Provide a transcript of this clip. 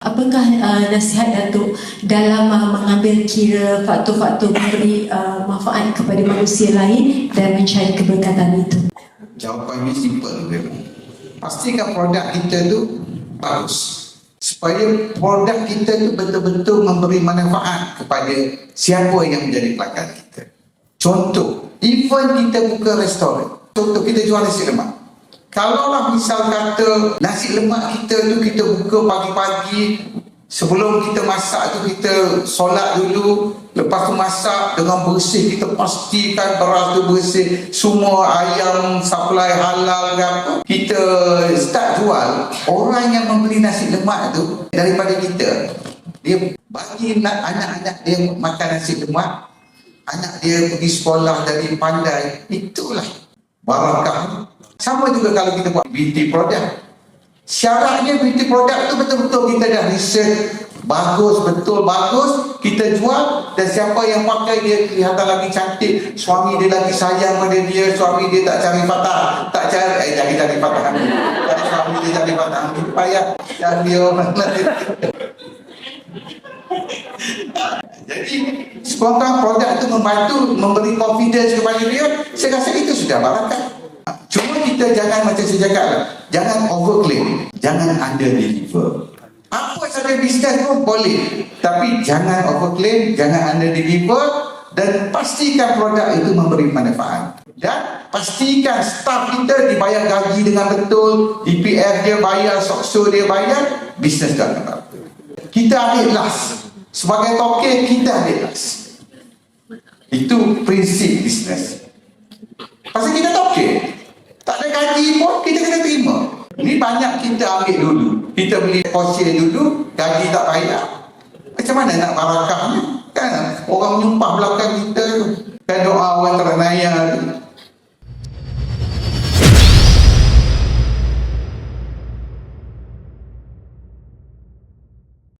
Apakah uh, nasihat Datuk dalam uh, mengambil kira faktor-faktor memberi uh, manfaat kepada manusia lain dan mencari keberkatan itu? Jawapannya simple je. Pastikan produk kita tu bagus. Supaya produk kita tu betul-betul memberi manfaat kepada siapa yang menjadi pelanggan kita. Contoh, even kita buka restoran. Contoh, kita jual nasi lemak. Kalaulah misal kata nasi lemak kita tu kita buka pagi-pagi Sebelum kita masak tu kita solat dulu Lepas tu masak dengan bersih Kita pastikan beras tu bersih Semua ayam supply halal ke apa. Kita start jual Orang yang membeli nasi lemak tu Daripada kita Dia bagi nak anak-anak dia makan nasi lemak Anak dia pergi sekolah dari pandai Itulah barakah sama juga kalau kita buat beauty product. Syaratnya beauty product tu betul-betul kita dah research. Bagus betul bagus. Kita jual dan siapa yang pakai dia kelihatan lagi cantik. Suami dia lagi sayang pada dia suami dia tak cari patah. Tak cari eh cari cari patah. Cari suami dia cari patah. Kita payah dan dia jadi semoga produk itu membantu memberi confidence kepada dia. Saya rasa itu sudah barakat cuma kita jangan macam saya cakap jangan overclaim jangan under deliver apa saja bisnes pun boleh tapi jangan overclaim jangan under deliver dan pastikan produk itu memberi manfaat. Dan pastikan staff kita dibayar gaji dengan betul DPF dia bayar sokso dia bayar bisnes dah akan kita ambil last. Sebagai token kita ambil last. Itu prinsip bisnes. Pasal kita mati pun kita kena terima. Ni banyak kita ambil dulu. Kita beli fosil dulu, gaji tak payah. Macam mana nak barakah ni? Kan? Orang nyumpah belakang kita tu. Kan doa orang teranaya